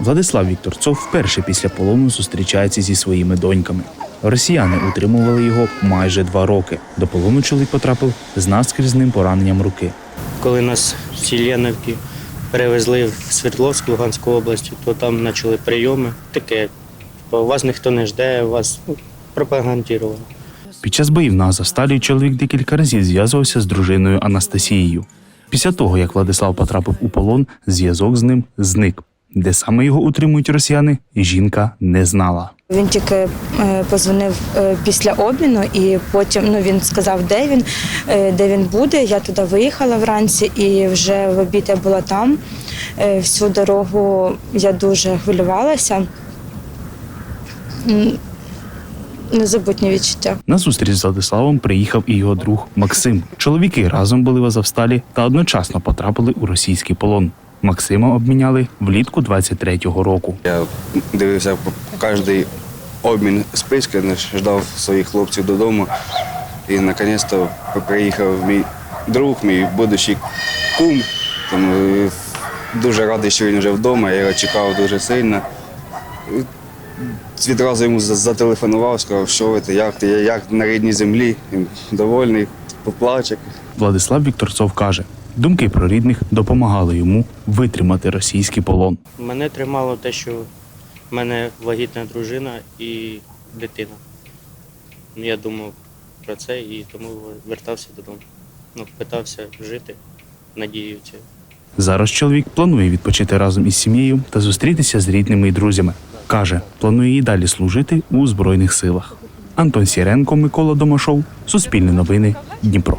Владислав Вікторцов вперше після полону зустрічається зі своїми доньками. Росіяни утримували його майже два роки. До полону чоловік потрапив з наскрізним пораненням руки. Коли нас в Єленівки перевезли в Свердловськ, Луганську область, то там почали прийоми. Таке, типу, вас ніхто не жде, вас ну, пропагандували. Під час боїв на Азовсталі чоловік декілька разів зв'язувався з дружиною Анастасією. Після того, як Владислав потрапив у полон, зв'язок з ним зник. Де саме його утримують росіяни, жінка не знала. Він тільки е, позвонив е, після обміну, і потім ну він сказав, де він, е, де він буде. Я туди виїхала вранці, і вже в обід я була там. Е, Всю дорогу я дуже хвилювалася. Незабутні відчуття. На зустріч з Владиславом приїхав і його друг Максим. Чоловіки разом були в Азовсталі та одночасно потрапили у російський полон. Максима обміняли влітку 23-го року. Я дивився кожний обмін списки, не ждав своїх хлопців додому. І наконець-то приїхав мій друг, мій будущий кум. Тому дуже радий, що він вже вдома. Я його чекав дуже сильно. Відразу йому зателефонував, сказав, що ви, ти, як ти, як на рідній землі. Він довольний, поплаче. Владислав Вікторцов каже, думки про рідних допомагали йому витримати російський полон. Мене тримало те, що в мене вагітна дружина і дитина. Ну, Я думав про це і тому вертався додому. Ну, питався жити, надією цією. Зараз чоловік планує відпочити разом із сім'єю та зустрітися з рідними і друзями. Каже, планує і далі служити у Збройних силах. Антон Сіренко, Микола Домашов, Суспільне новини, Дніпро.